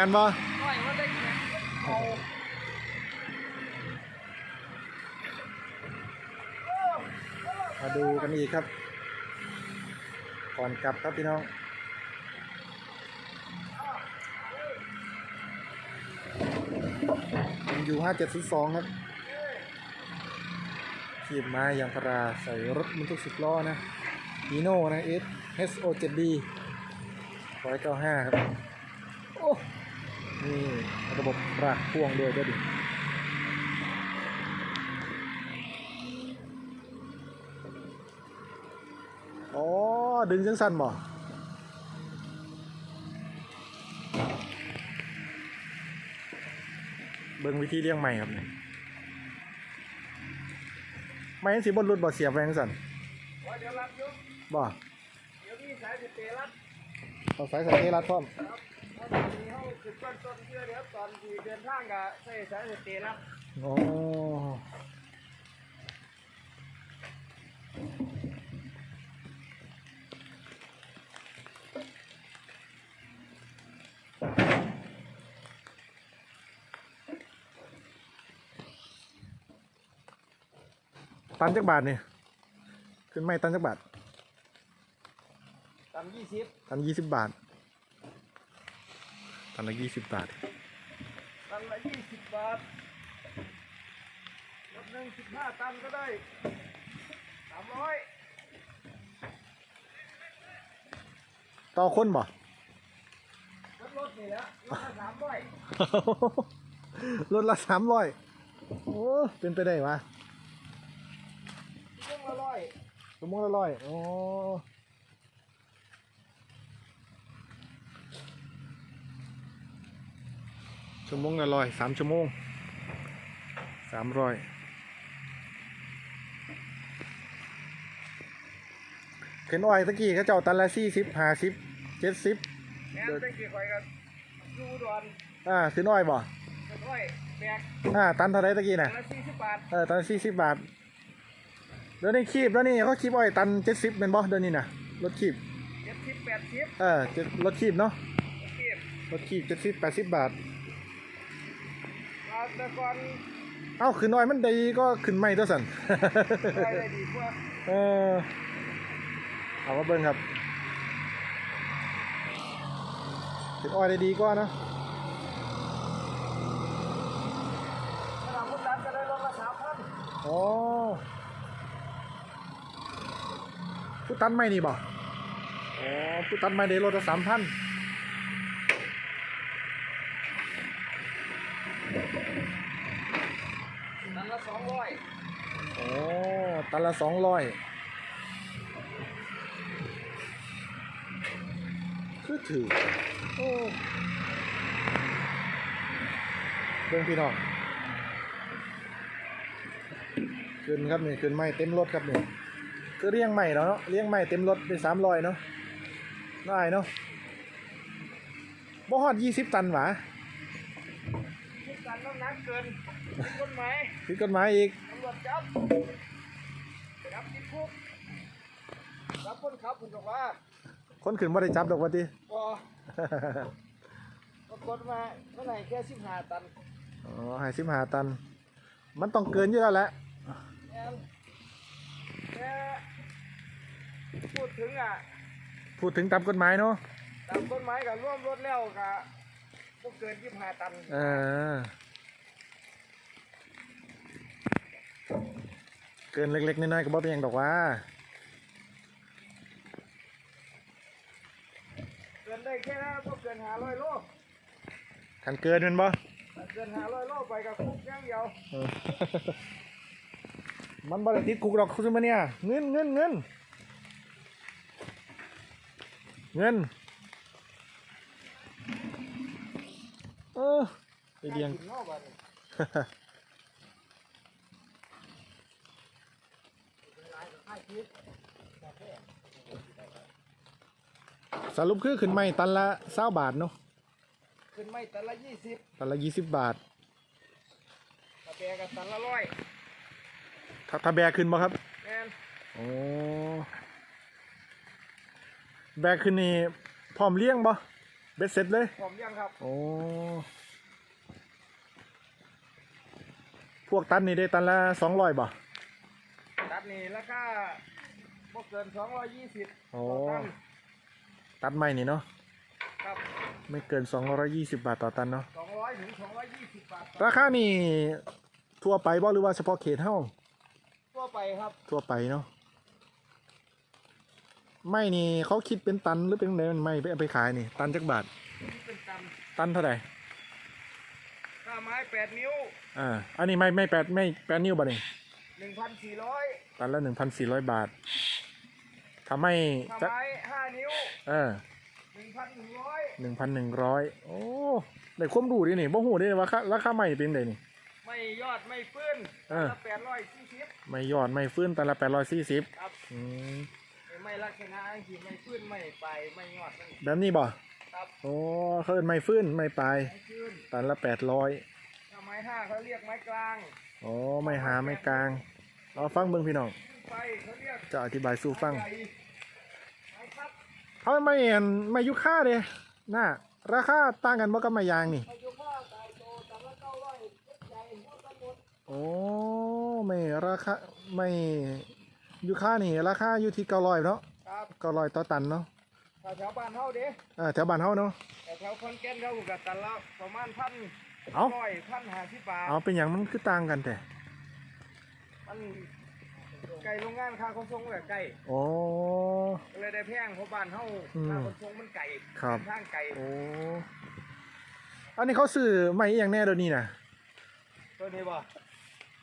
กันบ่มาดูกันอีกครับ ก่อนกลับครับพี่น้องอยู่ห้าเจ็ดสองครับขีบมาอย่างพาราใส่รถบรรทุกสิบล้อนะฮีโน่นะ S S O 7 D ร้อยเก้าห้าครับโอ้ นี่ระบบรากพ่วงด้วยด้วยดิอ๋อ ดึงจังสั้นบ่เบิ่งวิธีเลี้ยงใหม่ครับเนี่ยไม่เห็นสีบนรุดบ่เสียบแรงสั่นว่เดี๋ยวรับอยุบ่เดี๋ยวมีสายสเตะรับเอาสายสายเทรัดพร้อม ครับเพราะตอนนี้เขาขึ้นต้นต้นเชื่อเดี๋ยวตอนที่เดินทางก็ใส่สายสิเตะรับอ๋อตันจักบาทนี่ขึ้นไม่ตันจักบาทตามยี่สิบตันยี่สิบบาท ตันละยี่สิบบาท ตันละยี่สิบบาทรถหนึ่งสิบห้าตันก็ได้สามร้อยต่อคนบ่รถรถนี่แหละรถละสามร้อยรถละสามร้อยโอ้เป็นไปได้วะชั่วโมงละร้อยชั่วโมงละร้อยโอ้ ชั่วโมงละร้อยสามชั่วโมงสามร้อยเข็นอ้อยตะกี้เขาเจ้าตันละสี่สิบห้าสิบเจ็ดสิบแม่นได้กี่ข่อยกันอยู่อุดอนอ่าขึ้นอ้อยบ่เป็นร้อยแบกอ่าตันเท่าไรตะกี้ตัน่ะนละสี่สิบบาทเออตันสี่สิบบาทเดี๋ยวนี้คีบแล้วนี่เขาคีบอ้อยตันเจ็ดสิบเป็นบ่เดี๋ยวนี้น่ะรถคีบเจ็ดสิบแปดสิบเออเจ็ดรถคีบเนาะเก็บรถคีบเจ็ดสิบแปดสิบบาทลา แต่ก่อนเอ้าขึ้นน้อยมันดีก็ขึ้นไม่ตัวสันได้ได้ดีกว่าเออเอามาเบิ่งครับขึ้นอ้อยได้ดีกว่าเนาะถ้าเราพุทธันก็ได้รถละสามพันอ๋อผู้ตันไม่นี่บ่อ๋อผู้ตันไม่ได้รถละสามพัน ตันละ สองร้อยโอ้ตันละสองร้อยคือถือโอ้เบิ่งพี่น้องขึ้นครับนี่ขึ้นไม่เต็มรถครับนี่คือเรียงใหม่เนาะเรียงใหม่เต็มรถเป็นสามร้อยเนาะได้เนาะบ่ฮอดยี่สิบตันหวะพุทธันน้ำหนักเกินผิด กฎหมายผิดกฎหมายอีกตำรวจจับจับติดคุกจับคนขับคุณบอกว่าคนขึ้นบ่ได้จับดอกว่าติพอปรากฏมาเมื่อไหร่แค่สิบห้าตันอ๋อให้สิบห้าตัน มันต้องเกินอยู่แล้วแหละแอนแค่พูดถึงอะพูดถึงตามกฎหมายเนาะตามกฎหมายกับร่วมรถแล้วกับพวกเกินยี่สิบห้าตัน เออ เกินเล็กๆน้อยๆก็บ่เป็นหยังดอกว่า เกินได้แค่นั้นพวกเกินห้าร้อยโลคันเกินแมันบ่ถ้าเกินห้าร้อยโลไปกับคุกอย่างเดียวเออ มันบ่ได้ติดคุกดอกคุณมาเนี่ย เงินเงินเงินเงิน เออไปเลี้ยง กินนอกบ้านนี่ให้คิ สรุปคือขึ้นไม่ตันละเศร้าบาทเนาะขึ้นไม่ตันละยี่สิบตันละยี่สิบบาทกาแฟกับตันละร้อยถ้าถ้าแบกขึ้นบ่ครับแมนโอ้แบกขึ้นนี่พร้อมเลี้ยงบ่เบ็ดเสร็จเลยผมยังครับ โอ้พวกตันนี่ได้ตันละสองร้อยบ่ตัด นี่ราคาบ่เกิน220โอ้ต่อตันตัดใหม่นี่เนาะครับไม่เกิน 220 บาทต่อตันเนาะ200ถึง220บาทต่อราคานี่ทั่วไปบ่หรือว่าเฉพาะเขตเฮาทั่วไปครับทั่วไปเนาะไม่นี่เขาคิดเป็นตันหรือเป็นไงมันไม่ไปเอาไปขายนี่ตันจักบาทนี่เป็นตันตันเท่าไหร่ค่าไม้8นิ้วอ่าอันนี้ไม่ไม่แปดไม่แปดนิ้วบ่นี่ 1,400ตันละหนึ่งพันสี่ร้อยบาททำให้ค่าจะไม้5นิ้วเออ1,100หนึ่งพันหนึ่งร้อยโอ้ได้ความรู้ดินี่บ่หูดิว่าค่าราคาใหม่เป็นไงนี่ ไม่ยอดไม่ฟื้นเออละ840ไม่ยอดไม่ฟื้นตันละแปดร้อยสี่สิบครับอืมไม่ลักษณะอังกฤษไม่ฟื้นไม่ไปไม่ยอดไม่แบบนี้บ่ครับโอ้เขาเอิ้นไม่ฟื้นไม่ไปไม่ฟื้นตันละแปดร้อย ถ้าไม้ห้าเขาเรียกไม้กลาง โอ้ไม่หาไม่กลางเอาฟังเบิ่งพี่น้องขึ้นไปเขาเรียกจะอธิบายสู่ฟังใหญ่ไม้ครับเอาไม่เห็นไม่ยุค่าเด้น่าราคาต่างกันบ่กับไม้ยางนี่อายุพ่อตายโตแต่ละเก้าร้อยใหญ่หัวกันหมดโอ้ไม่ราคาไม่ยุค่านี่ ราคาอยู่ที่เก้าร้อยเนาะครับเก้าร้อยต่อตันเนาะถ้าแถวบ้านเฮาเด้เออแถวบ้านเฮาเนาะแต่แถวคอนแก่นเขากับตันละประมาณพัน เอ้า ร้อยพันห้าสิบบาทเอาเป็นอย่างมันคือต่างกันแต่มันไก่โรงงานค่าขนส่งแบบไก่โอ้ ก็เลยได้แพงเพราะบ้านเฮาอืมค่าขนส่งมันไก่ครับ ทางไก่โอ้ อันนี้เขาซื้อใหม่อหย่างแน่เดี๋ยวนี้นะตัวนี้บ่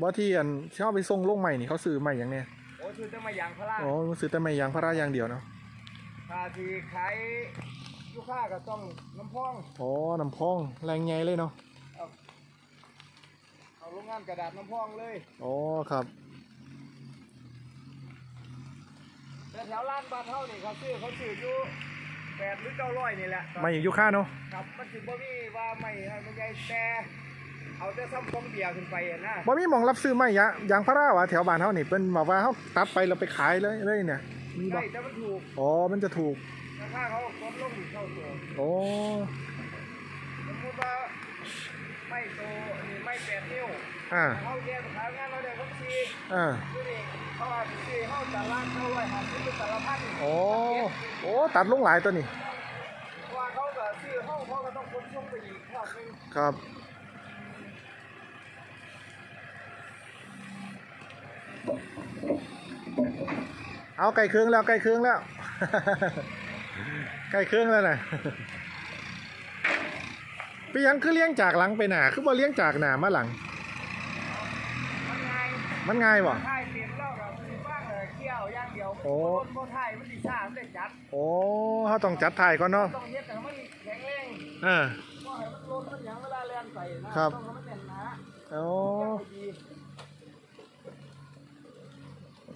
บ่ที่อันเช่าไปส่งลงใหม่นี่เขาซื้อใหม่อย่างแน่โอ้คือจะมายางพาราอ๋อมันซื้อแต่ใหม่ยางพาราอย่างเดียวเนาะถ้าที่ขายลูกค้าก็ต้องน้ำพอง อ๋อน้ำพองแรงใหญ่เลยเนาะเอาเอา โรงงานกระดาษน้ำพองเลยอ๋อครับแต่แถวร้านบ้านเฮานี่เขาซื้อเขาซื้ออยู่แปดหรือเก้าร้อยนี่แหละไม่อยู่ค่าเนาะครับมันถึงบ่มีว่าไม่ให้มันใหญ่แต่เอาแต่ซ้ำฟองเบียร์ขึ้นไปอะนะบ่มีหมองรับซื้อใหม่ยะยางพาราวะแถวบ้านเฮานี่เป็นบอกว่าเฮาตัดไปแล้วไปขายเลยเลยเนี่ยมีบ่ใช่แต่มันถูกอ๋อมันจะถูกราคาเขาลดลงอยู่เท่าตัวโอ้สมมติว่าไม่โตอันนี้ไม่ แปดนิ้วอ่าเขาแยกขายงานเราได้ทั้งสี่อ่าคือนี่เขาอาจจะสี่เขาแต่ละเท่าไหร่หาซื้อเป็นแต่ละพันโอ้โอ้ตัดลงหลายตัวนี่เพราะว่าเขาก็ซื้อเขาเขาก็ต้องขนส่วงไปอีกรอบหนึงครับเอาไก่เครื่องแล้วไก่เครื่องแล้วไก่เครื่องแล้วนะ ไปยังคือเลี้ยงจากหลังไปหนาคือบ่เลี้ยงจากหนามาหลัง มันไงมันง่ายบ่ถ่ายเปลี่ยนรอบแบบมันบ้างเลยเที่ยวอย่างเดียวโอ้คนโมถ่ายมันดีซ่ามันได้จัดโอ้เขาต้องจัดถ่ายก่อนเนาะต้องเฮ็ดแต่มันแข็งแรงอ่าก็ให้มันลดมันหยังเวลาแล่นใส่นะครับต้องให้มันแน่นหนาโอ้ดี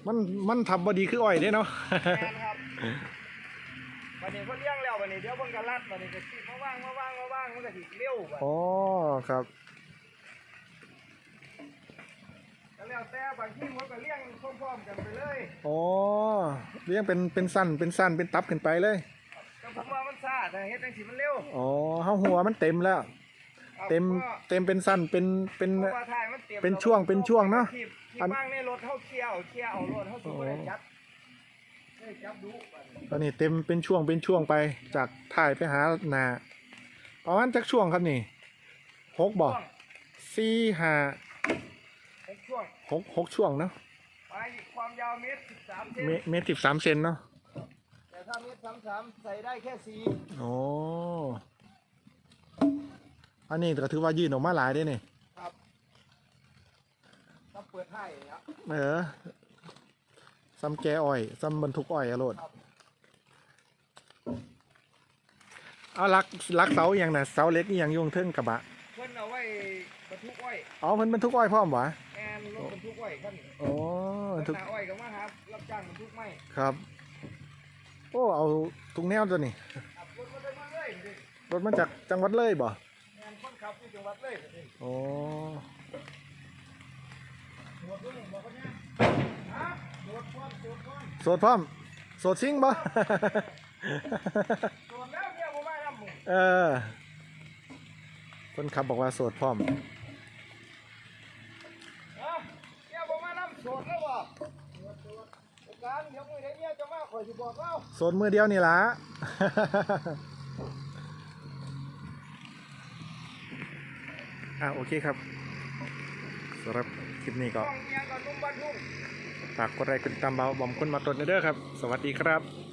มันมันทำบดีคืออ้อยเด้เนาะแม่นครับ วันนี้เขาเลี้ยงแล้ววันนี้เดี๋ยวเพิ่งกันรัดวันนี้ก็สิมาว่างมาว่างมาว่างมันก็สิเร็วบัดอ๋อครับ ก็แล้วแต่บางทีมันก็เลี้ยงพร้อมๆกันไปเลยอ๋อเลี้ยงเป็นเป็นสั้นเป็นสั้นเป็นตับขึ้นไปเลย แต่ผมว่ามันซ่าแต่เฮ็ดจังสิมันเร็วอ๋อเฮาหัวมันเต็มแล้ว เต็มเต็มเป็นสั้นเป็นเป็นเพราะว่าถ่ายมันเต็มเป็นช่วงเป็นช่วงเนาะที่ที่อัน บ้างในรถเฮาเคี่ยวเคี่ยวเอารถเฮาสิบ่ได้จับได้จับดูบัดนี้ ตอนนี้เต็มเป็นช่วงเป็นช่วงไปจากถ่ายไปหาหนาประมาณจักช่วงครับนี่หกบ่ช่วงสี่ห้าเป็นช่วงหกหกช่วงเนาะไปความยาวเมตร13เซนเมเมตรสิบสามเซนเนาะแต่ถ้าเมตร33ใส่ได้แค่สี่โอ้อันนี้ก็ถือว่ายืนออกมาหลายได้นี่ครับถ้าเปิดให้ครับเออ ซ้ำแกอ้อยซ้ำบรรทุกอ้อยอะโลดครับเอาลักลักเสาอหย่างน่ะเสาเล็กอหย่างอยุ่งเทิงกระบะ เพิ่นเอาไว้บรรทุกอ้อยอ๋อเพิ่นบรรทุกอ้อยพร้อมหวะแอนรถบรรทุกอ้อยขั้นโอ้บรรทุกนาอ้อยก็มาครับรับจ้างบรรทุกไม้ครับ โอ้ เอาทุกแนวตัวนี้ขับรถมาได้มาเลยดิรถมาจากจังหวัดเลยบ่ แอนคนขับที่จังหวัดเลยดิโอ้ โสดพร้อมโสดซิงบ่หมดแล้วเนี่ยผมมาทำมึงเออคนขับบอกว่าโสดพร้อมเอ้าเนี่ยผมมาน้ำโสดแล้วบ่กาสเดี๋ยวมือเดียวนี่ยจะมาข่อยสิบอกเล่าโสดมือเดียวนี่ละอะโอเคครับสำหรับ ลิปนี้ก็ฝากกดไลค์กดติดตามเบาบอมคนมาตรวจเด้อครับ สวัสดีครับ